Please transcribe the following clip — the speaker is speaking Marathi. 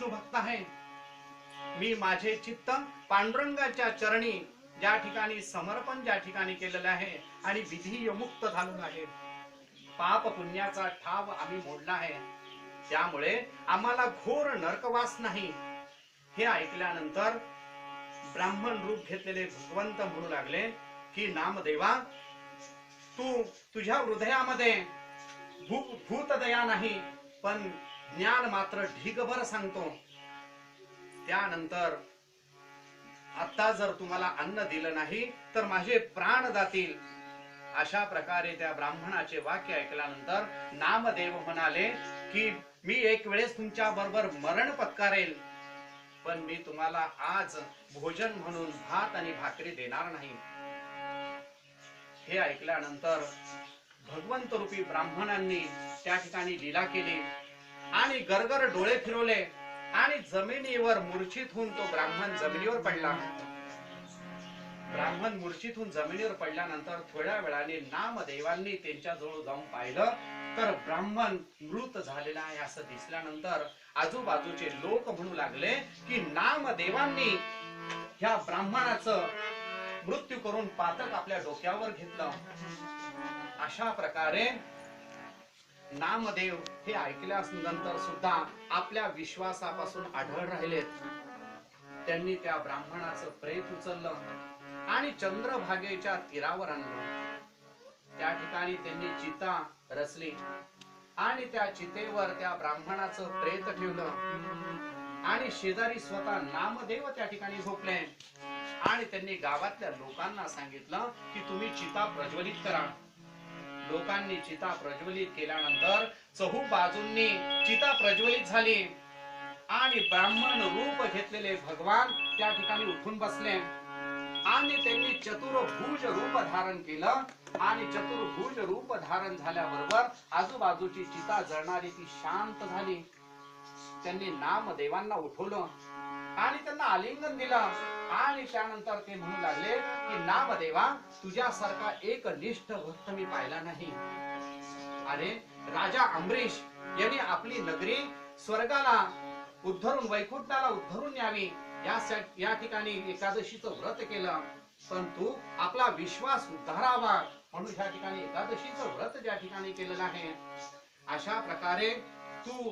विष्णू भक्त आहे मी माझे चित्त पांडुरंगाच्या चरणी ज्या ठिकाणी समर्पण ज्या ठिकाणी केलेलं आहे आणि विधीयमुक्त झालो आहे. पाप पुण्याचा ठाव आम्ही मोडला आहे. त्यामुळे आम्हाला घोर नरकवास नाही. हे ऐकल्यानंतर ब्राह्मण रूप घेतलेले भगवंत म्हणू लागले की नामदेवा तू तु, तुझ्या हृदयामध्ये भूत भूतदया नाही पण ज्ञान मात्र ढिगभर सांगतो. त्यानंतर आता जर तुम्हाला अन्न दिलं नाही तर माझे प्राण जातील. अशा प्रकारे त्या ब्राह्मणाचे वाक्य ऐकल्यानंतर नामदेव म्हणाले की मी एक वेळेस तुमच्या बरोबर मरण पत्कारेल पण मी तुम्हाला आज भोजन म्हणून भात आणि भाकरी देणार नाही. हे ऐकल्यानंतर भगवंत रूपी ब्राह्मणांनी त्या ठिकाणी लीला केली. आणि गरगर डोळे फिरवले आणि जमिनीवर मूर्छित होऊन तो ब्राह्मण जमिनीवर पडला. ब्राह्मण मूर्छित होऊन जमिनीवर पडल्यानंतर थोड्या वेळाने नामदेवांनी त्यांच्या जवळ जाऊन पाहिलं तर ब्राह्मण मृत झालेला आहे असं दिसल्यानंतर आजूबाजूचे लोक म्हणू लागले की नामदेवांनी ह्या ब्राह्मणाचं मृत्यू करून पातक आपल्या डोक्यावर घेतलं. अशा प्रकारे नामदेव हे ऐकल्यानंतर सुद्धा आपल्या विश्वासापासून आढळ राहिलेत. त्यांनी त्या ब्राह्मणाचं प्रेत उचललं आणि चंद्रभागेच्या तीरावर आणलं. त्या ठिकाणी त्यांनी चिता रचली आणि त्या चितेवर त्या ब्राह्मणाचं प्रेत ठेवलं. आणि शेजारी स्वतः नामदेव त्या ठिकाणी झोपले. आणि त्यांनी गावातल्या लोकांना सांगितलं की तुम्ही चिता प्रज्वलित करा. लोकांनी चिता प्रज्वलित केल्यानंतर चहू बाजूंनी चिता प्रज्वलित झाली. आणि ब्राह्मण रूप घेतलेले भगवान त्या ठिकाणी उठून बसले. आणि त्यांनी चतुर्भुज रूप धारण केलं. आणि चतुर्भुज रूप धारण झाल्याबरोबर आजूबाजूची चिता जळणारी ती शांत झाली. त्यांनी नामदेवांना उठवलं. आणि त्यांना आलिंगन दिलं. आणि त्यानंतर ते म्हणू लागले की नामदेवा तुझ्यासारखा एक निष्ठ भक्त मी पाहिला नाही. अरे राजा अमरीश यांनी आपली नगरी स्वर्गाला उद्धरून वैकुंठाला उद्धरून न्यावी. या ठिकाणी एकादशीचं व्रत केलं. पण तू आपला विश्वास उद्धारावा म्हणून ह्या ठिकाणी एकादशीचं व्रत ज्या ठिकाणी केलेलं आहे अशा प्रकारे तू